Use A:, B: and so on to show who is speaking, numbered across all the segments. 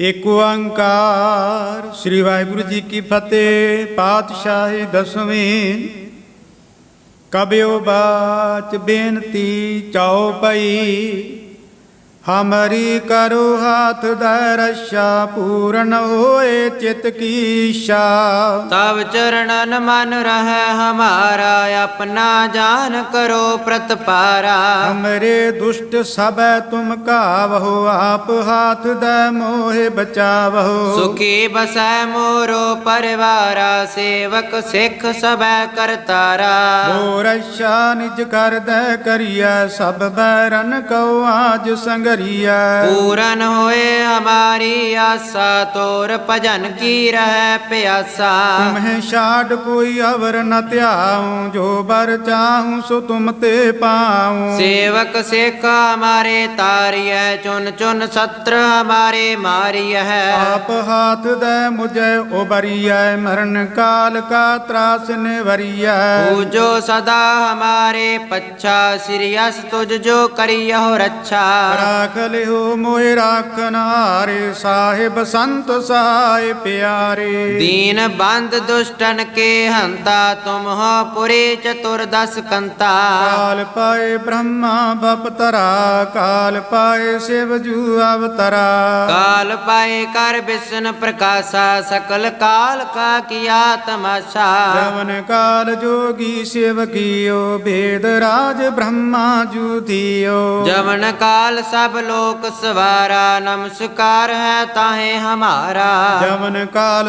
A: ਏਕ ਓੰਕਾਰ। ਸ੍ਰੀ ਵਾਹਿਗੁਰੂ ਜੀ ਕੀ ਫਤਿਹ। ਪਾਤਸ਼ਾਹੀ ਦਸਵੇਂ। ਕਬਿਓ ਬਾਚ ਬੇਨਤੀ ਚਾਉ ਪਈ ਹਮਰੀ ਕਰੋ ਹਾਥ ਦਾ ਰਸ਼ਾ ਪੂਰਨ ਹੋਏ ਚਿਤ ਕੀ ਇੱਛਾ।
B: ਤਬ ਚਰਣਨ ਮਨ ਰਹਿ ਹਮਾਰਾ ਆਪਣਾ ਜਾਨ ਕਰੋ ਪ੍ਰਤਪਾਰਾ।
A: ਹਮਰੇ ਦੁਸ਼ਟ ਸਭੈ ਤੁਮ ਕਾਵਹੋ ਆਪ ਹਾਥ ਦਾ ਮੋਹਿ ਬਚਾਵਹੋ।
B: ਸੁਖੀ ਬਸੈ ਮੋਰੋ ਪਰਿਵਾਰਾ ਸੇਵਕ ਸਿੱਖ ਸਭੈ ਕਰਤਾਰਾ
A: ਮੋਰਸ਼ਾ ਨਿਜ ਕਰਦੈ ਕਰੀਐ ਸਭ ਬੈਰਨ ਕਉ ਆਜ ਸੰਗਰੀਐ
B: ਪੂਰਨ ਹੋਏ ਹਮਾਰੀ ਆਸਾ ਤੋਰ ਭਜਨ ਕੀ ਰਹਿ ਪਿਆਸਾ।
A: ਤੁਮਹਿ ਛਾੜ ਕੋਈ ਅਵਰ ਨ ਧਿਆਉ ਜੋ ਬਰ ਚਾਹੂੰ ਸੋ ਤੁਮ ਤੇ ਪਾਉ।
B: ਸੇਵਕ ਸਿੱਖ ਹਮਾਰੇ ਤਾਰੀਐ ਚੁਨ ਚੁਨ ਸਤਰ ਹਮਾਰੇ ਮਾਰੀਐ।
A: ਆਪ ਹਾਥ ਦੈ ਮੁਝੈ ਉਬਰੀਐ ਮਰਨ ਕਾਲ ਕਾ ਤਰਾਸ ਨਿਵਰੀਐ।
B: ਪੂਜੋ ਸਦਾ ਹਮਾਰੇ ਪੱਛਾ ਸ੍ਰੀ ਅਸ ਤੁਜ ਜੋ ਕਰਿਯੋ ਰੱਛਾ
A: ਰਾਖ ਲਿਓ ਮੋਹਿ ਰਾਖਨ ਹਾਰੇ ਸਾਹਿਬ ਸੰਤ ਸਹਾਇ ਪਿਆਰੇ।
B: ਦੀਨ ਬੰਦ ਦੁਸ਼ਟਨ ਕੇ ਹੰਤਾ ਤੁਮ ਹੋ ਪੁਰੀ ਚਤੁਰਦਸ ਕੰਤਾ।
A: ਕਾਲ ਪਾਏ ਬ੍ਰਹਮਾ ਬਪਤਰਾ ਕਾਲ ਪਾਏ ਸ਼ਿਵ ਜੂ ਅਵਤਰਾ।
B: ਕਾਲ ਪਾਏ ਕਰ ਬਿਸ਼ਨ ਪ੍ਰਕਾਸ਼ਾ ਸਕਲ ਕਾਲ ਕਾ ਕੀਆ ਤਮਾਸ਼ਾ।
A: ਜਵਨ ਕਾਲ ਜੋਗੀ ਸ਼ਿਵ ਕੀਓ ਭੇਦ ਰਾਜ ਬ੍ਰਹਮਾ ਜੂ ਥੀਓ।
B: ਜਵਨ ਕਾਲ ਸਭ ਲੋਕ ਸਵਾਰਾ ਨਮਸਕਾਰ ਹੈ ਤਾਹੇ ਹਮਾਰਾ।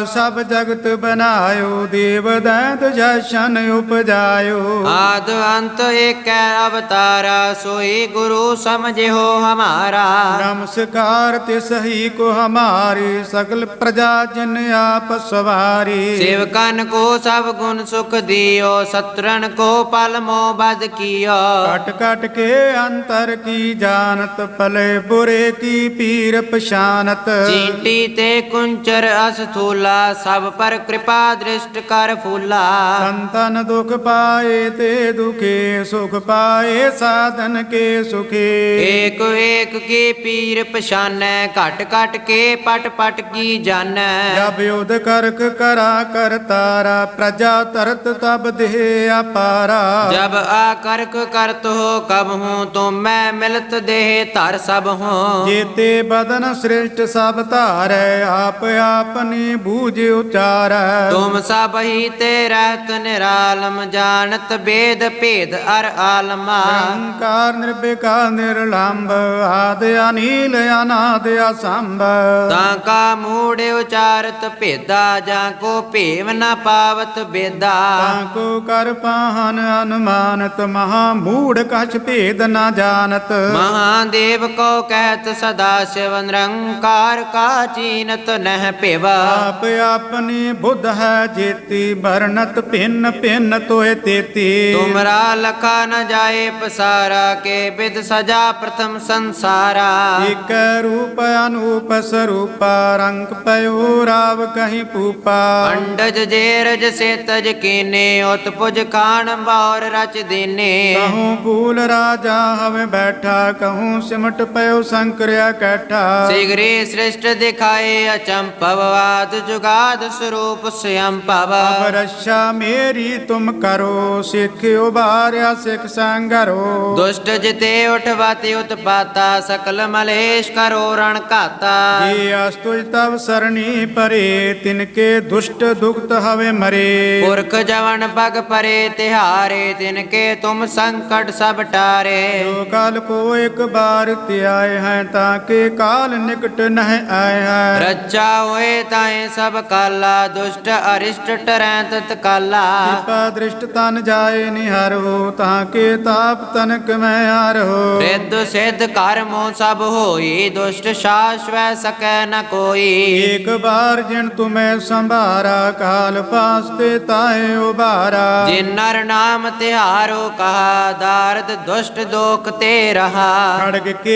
A: ਸਭ ਜਗਤ ਬਨਾਇਓ ਦੇਵ ਦੈਤ ਜਸ਼ਨ ਉਪਜਾਇਓ।
B: ਆਦ ਅੰਤ ਏਕੈ ਅਵਤਾਰਾ ਸੋਈ ਗੁਰੂ ਸਮਝਿਓ ਹਮਾਰਾ।
A: ਨਮਸਕਾਰ ਤੇ ਸਹੀ ਕੋ ਹਮਾਰੀ ਸਗਲ ਪ੍ਰਜਾ ਜਿਨ ਆਪ ਸਵਾਰੀ।
B: ਸੇਵਕਨ ਕੋ ਸਭ ਗੁਣ ਸੁਖ ਦਿਓ ਸਤਰਨ ਕੋ ਪਲ ਮੋ ਬਦ ਕੀਓ।
A: ਕਟ ਕਟ ਕੇ ਅੰਤਰ ਕੀ ਜਾਣਤ ਭਲੇ ਬੁਰੇ ਕੀ ਪੀਰ ਪਛਾਨਤ।
B: ਚੀਂਟੀ ਤੇ ਕੁੰਚਰ ਅਸਥੂਲਾ ਸਭ ਪਰ ਕਿਰਪਾ ਦ੍ਰਿਸ਼ਟ ਕਰ ਫੂਲਾ।
A: ਸੰਤਨ ਦੁਖ ਪਾਏ ਤੇ ਦੁਖੇ ਸੁਖ ਪਾਏ ਸਾਧਨ ਕੇ ਸੁਖੇ।
B: ਏਕ ਏਕ ਕੀ ਪੀਰ ਪਛਾਨੈ ਘਟ ਘਟ ਕੇ ਪਟ ਪਟ ਕੀ ਜਾਣੈ।
A: ਜਬ ਯੁਧ ਕਰਕ ਕਰਾ ਕਰਤਾਰਾ ਪ੍ਰਜਾ ਤਰਤ ਤਬ ਦੇਹ ਅਪਾਰਾ
B: ਜਬ ਆਕਰਕ ਕਰਤ ਹੋ ਕਬ ਹੂੰ ਤੁਮ ਮੈਂ ਮਿਲਤ ਦੇਹ ਧਰ ਸਭ ਹੂੰ।
A: ਜੇਤੇ ਬਦਨ ਸ੍ਰਿਸ਼ਟ ਸਭ ਧਾਰੈ ਆਪ ਆਪਨੀ ਬੂਝ ਉਚਾਰੈ।
B: ਤੁਮ ਸਭ ਹੀ ਤੇ ਰਹਿਤ ਨਿਰਾਲਮ ਜਾਣਤ ਬੇਦ ਭੇਦ ਅਰ ਆਲਮਾ।
A: ਅਹੰਕਾਰ ਨਿਰਭਿਕਾਰ ਨਿਰਲੰਭ ਆਦ ਅਨੀਲ ਅਨਾਦ ਅਸੰਭ।
B: ਤਾਂ ਕਾ ਮੂੜ ਉਚਾਰਤ ਭੇਦਾ ਜਾਂ ਕੋ ਭੇਵ ਨ ਪਾਵਤ ਬੇਦਾ।
A: ਤਾਂ ਕੋ ਕਰ ਪਾਹਨ ਅਨੁਮਾਨਤ ਮਹਾ ਮੂੜ ਕਛ ਭੇਦ ਨਾ ਜਾਣਤ।
B: ਮਹਾਦੇਵ ਕੋ ਕਹਿਤ ਸਦਾ ਸ਼ਿਵ ਨਿਰੰਕਾਰ ਕਾ ਚੀਨਤ ਨਹਿ ਭਿਵਾ।
A: ਆਪ ਆਪਣੀ ਬੁੱਧ ਹੈ ਜੇਤੀ ਵਰਨਤ ਭਿੰਨ ਭਿੰਨ ਤੋਏ ਤੇਤੀ।
B: ਤੁਮਰਾ ਲਖਾ ਨ ਜਾਏ ਪਸਾਰਾ ਕੇ ਬਿਦ ਸਜਾ ਪ੍ਰਥਮ ਸੰਸਾਰਾ।
A: ਇਕ ਰੂਪ ਅਨੂਪ ਸਰੂਪਾ ਰੰਗ ਪਇਓ ਰਾਵ ਕਹੀਂ ਪੂਪਾ।
B: ਅੰਡਜ ਜੇ ਰਜ ਸੇ ਤਜ ਕੀਨੇ ਉਤ ਪੁਜ ਖਾਨ ਬੌਰ ਰਚ ਦੀਨੇ।
A: ਕਹੂੰ ਫੂਲ ਰਾਜਾ ਹਵੇ ਬੈਠਾ ਕਹੂੰ ਸਿਮਟ ਪਇਓ ਸੰਕਰਿਆ ਕੈਠਾ।
B: ਸਿਗਰੇ ਸ੍ਰਿਸ਼ਟ ਦਿਖਾਏ ਅਚੰਪਵ ਆਦ ਜੁਗਾਦ ਸਰੂਪ ਸਿਅੰ ਭਵ।
A: ਅਬ ਰਛਾ ਮੇਰੀ ਤੁਮ ਕਰੋ ਸਿੱਖ ਉਬਾਰਿਆ ਸਿੱਖ ਸੰਗਰੋ
B: ਦੁਸ਼ਟ ਜਿਤੇ ਉਠਵਾਤੀ ਉਤਪਾਤਾ ਸਕਲ ਮਲੇਸ਼ ਕਰੋ ਰਣ ਘਾਤਾ।
A: ਜੇ ਅਸਤੁਜ ਤਵ ਸਰਣੀ ਪਰੇ ਤਿਨਕੇ ਦੁਸ਼ਟ ਦੁਖਤ ਹਵੇ ਮਰੇ।
B: ਪੁਰਖ ਜਵਨ ਪਗ ਪਰੇ ਤਿਹਾਰੇ ਤਿਨ ਕੇ ਤੁਮ ਸੰਕਟ ਸਭ ਟਾਰੇ।
A: ਜੋ ਕਾਲ ਕੋ ਇੱਕ ਬਾਰ ਧਿਆਏ ਹੈ ਤਾਂ ਕੇ ਕਾਲ ਨਿਕਟ ਨਹਿ ਆਏ ਹੈ।
B: ਰੱਜਾ ਹੋਏ ਤਾਏ ਸਭ ਕਾਲਾ ਦੁਸ਼ਟ ਅਰਿਸ਼ਟ ਟਰੈ ਤਤ ਕਾਲਾ।
A: ਕਿਰਪਾ ਦ੍ਰਿਸ਼ਟ ਤਨ ਜਾਏ ਨਿਹਰ ਹੋ ਤਾਂ ਕੇ ਤਾਪ ਤਨਕ ਮੈਂ ਹਾਰ ਹੋ।
B: ਰਿੱਧ ਸਿੱਧ ਕਰਮੋ ਸਭ ਹੋਈ ਦੁਸ਼ਟ ਸ਼ਾਸਵੈ ਸਕੈ ਨ ਕੋਈ।
A: ਏਕ ਬਾਰ ਜਿਨ ਤੁਮੈ ਸੰਭਾਰਾ ਕਾਲ ਪਾਸਤੇ ਤਾਏ ਉਬਾਰਾ
B: ਜਿਨ ਨਰ ਨਾਮ ਤਿਹਾਰੋ ਕਹਾ ਦਾਰਦ ਦੁਸ਼ਟ ਦੋਖ ਤੇ ਰਹਾ।
A: ਖੜਗ ਕੇ